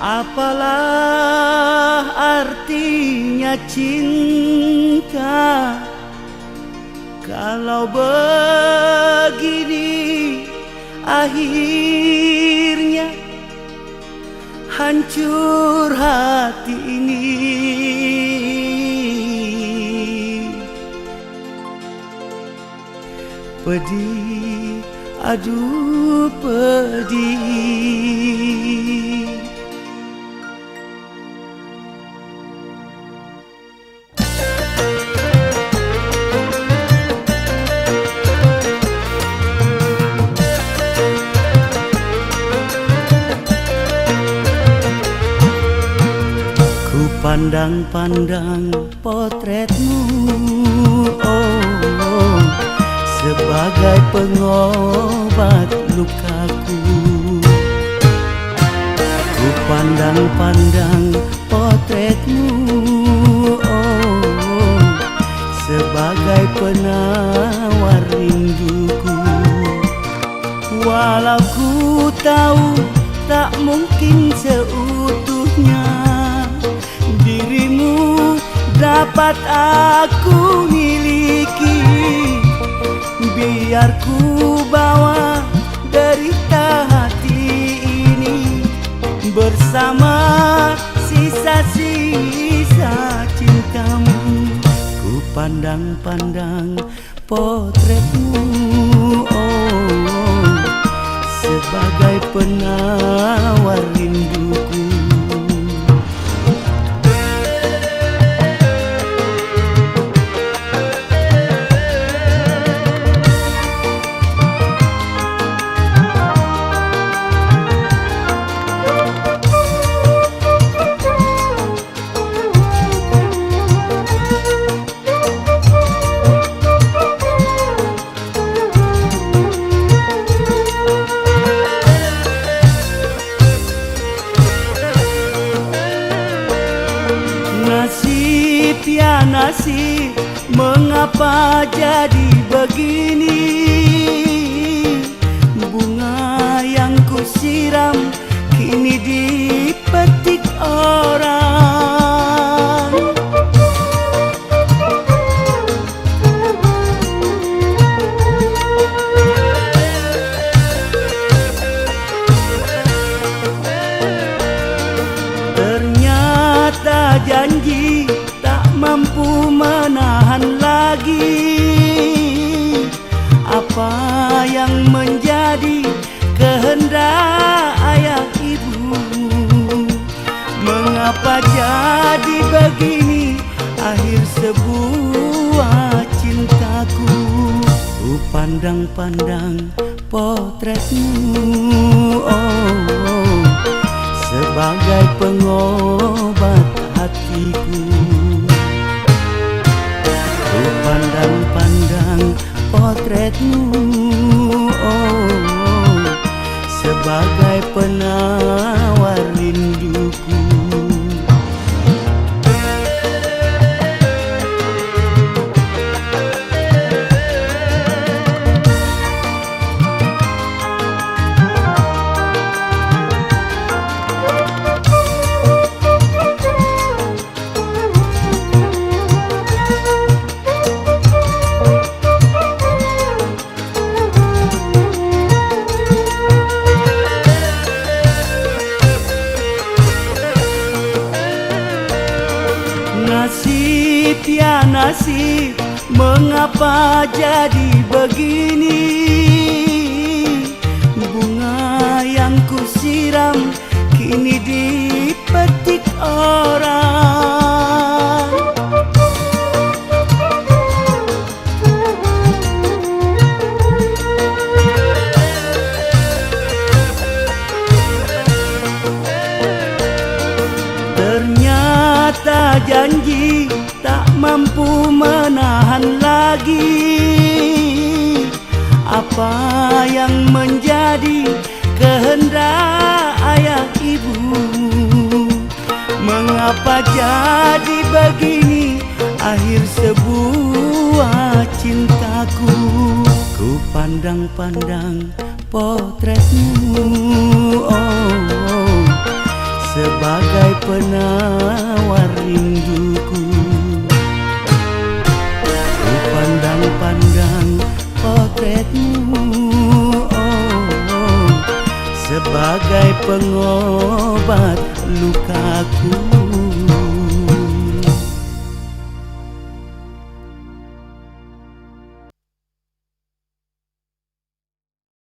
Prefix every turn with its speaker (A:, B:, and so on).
A: Apalah artinya cinta? Kalau begini akhirnya Hancur hati ini. Pedih, aduh pedih Pandang-pandang potretmu oh, Sebagai pengobat lukaku. Ku pandang-pandang potretmu oh, Sebagai penawar rinduku. Walau ku tahu tak mungkin seutuhnya dapat aku miliki. Biar ku bawa derita hati ini Bersama sisa-sisa cintamu. Ku pandang-pandang potretmu oh, Sebagai penawar rinduku Nasib ya nasib Mengapa jadi begini? Bunga yang kusiram Kini dipetik Mengapa jadi begini akhir sebuah cintaku? Ku pandang-pandang potretmu oh, oh sebagai pengobat hatiku. Ku pandang-pandang potretmu oh, Nasib ya nasib Mengapa jadi begini? Bunga yang kusiram Kini dipetik orang Apa yang menjadi kehendak ayah ibu? Mengapa jadi begini akhir sebuah cintaku? Ku pandang-pandang potretmu oh, oh, penawar rinduku potretmu oh, oh, Sebagai pengobat lukaku